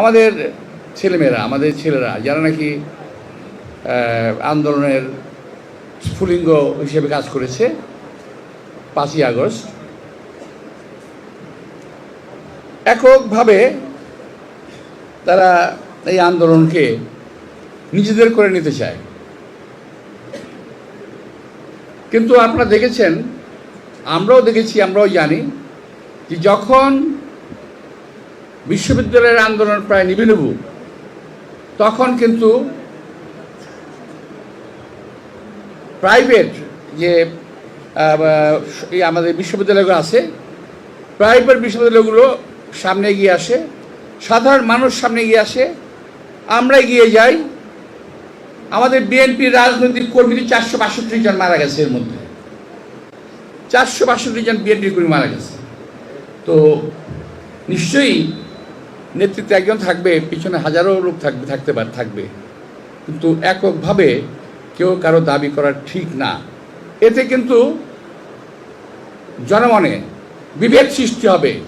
আমাদের ছেলেমেয়েরা, আমাদের ছেলেরা, যারা নাকি আন্দোলনের স্ফুলিঙ্গ হিসেবে কাজ করেছে, পাঁচই আগস্ট, এককভাবে তারা এই আন্দোলনকে নিজেদের করে নিতে চায়। কিন্তু আপনারা দেখেছেন, আমরাও দেখেছি, আমরাও জানি যে যখন বিশ্ববিদ্যালয়ের আন্দোলন প্রায় নিবিনবু তখন কিন্তু প্রাইভেট যে আমাদের বিশ্ববিদ্যালয়গুলো আছে প্রাইভেট বিশ্ববিদ্যালয়গুলো সামনে এগিয়ে আসে, সাধারণ মানুষ সামনে এগিয়ে আসে, আমরা এগিয়ে যাই। আমাদের বিএনপি রাজনৈতিক কর্মীদের চারশো বাষট্টি জন মারা গেছে এর মধ্যে। চারশো বাষট্টি জন বিএনপি কর্মী মারা গেছে। তো নিশ্চয়ই নেতৃত্বে একজন থাকবে, পিছনে হাজারো লোক থাকবে থাকতে পারে, থাকবে। কিন্তু এককভাবে কেউ কারও দাবি করা ঠিক না। এতে কিন্তু জনমনে বিভেদ সৃষ্টি হবে।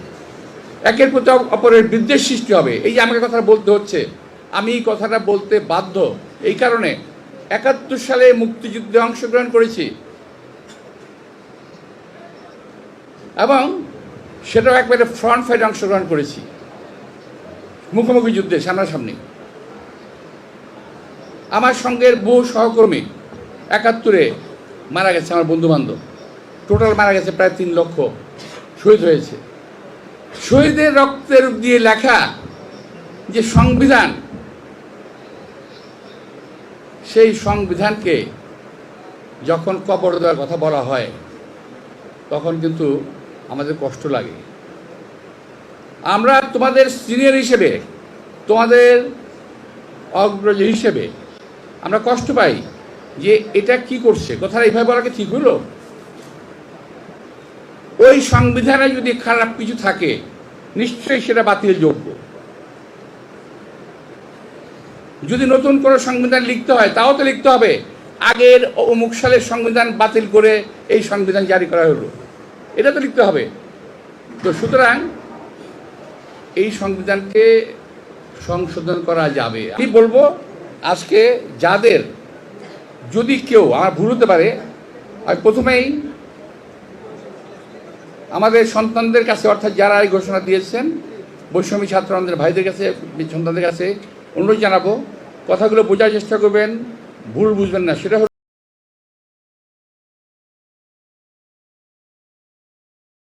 একের প্রতি অপরের বিদ্বেষ সৃষ্টি হবে। এই যে আমাকে কথা বলতে হচ্ছে, আমি এই কথাটা বলতে বাধ্য। এই কারণে একাত্তর সালে মুক্তিযুদ্ধে অংশগ্রহণ করেছি। এবং সেটাও একবারে ফ্রন্ট ফাইটে অংশগ্রহণ করেছি। মুখোমুখি যুদ্ধে, সামনাসামনি। আমার সঙ্গের বহু সহকর্মী একাত্তরে মারা গেছে আমার বন্ধু বান্ধব টোটাল মারা গেছে প্রায় তিন লক্ষ শহীদ হয়েছে। শহীদের রক্তের দিয়ে লেখা যে সংবিধান, সেই সংবিধানকে যখন কবর দেওয়ার কথা বলা হয়, তখন কিন্তু আমাদের কষ্ট লাগে। আমরা তোমাদের সিনিয়র হিসেবে, তোমাদের অগ্রজ হিসেবে আমরা কষ্ট পাই যে এটা কি করছে। কথাটা এইভাবে বলাকে ঠিক হলো ওই সংবিধানে যদি খারাপ কিছু থাকে, নিশ্চয়ই সেটা বাতিল যোগ্য। যদি নতুন কোনো সংবিধান লিখতে হয়, তাও তো লিখতে হবে। আগের অমুক সালের সংবিধান বাতিল করে এই সংবিধান জারি করা হলো। এটা তো লিখতে হবে। তো সুতরাং এই সংবিধানকে সংশোধন করা যাবে। আমি বলব, আজকে যাদের যদি কেউ, আমার ভুল হতে পারে, আমি প্রথমেই আমাদের সন্তানদের কাছে, অর্থাৎ যারা এই ঘোষণা দিয়েছেন, বৈষম্য ছাত্র আমাদের ভাইদের কাছে সন্তানদের কাছে অনুরোধ জানাব, কথাগুলো বোঝার চেষ্টা করবেন, ভুল বুঝবেন না, সেটা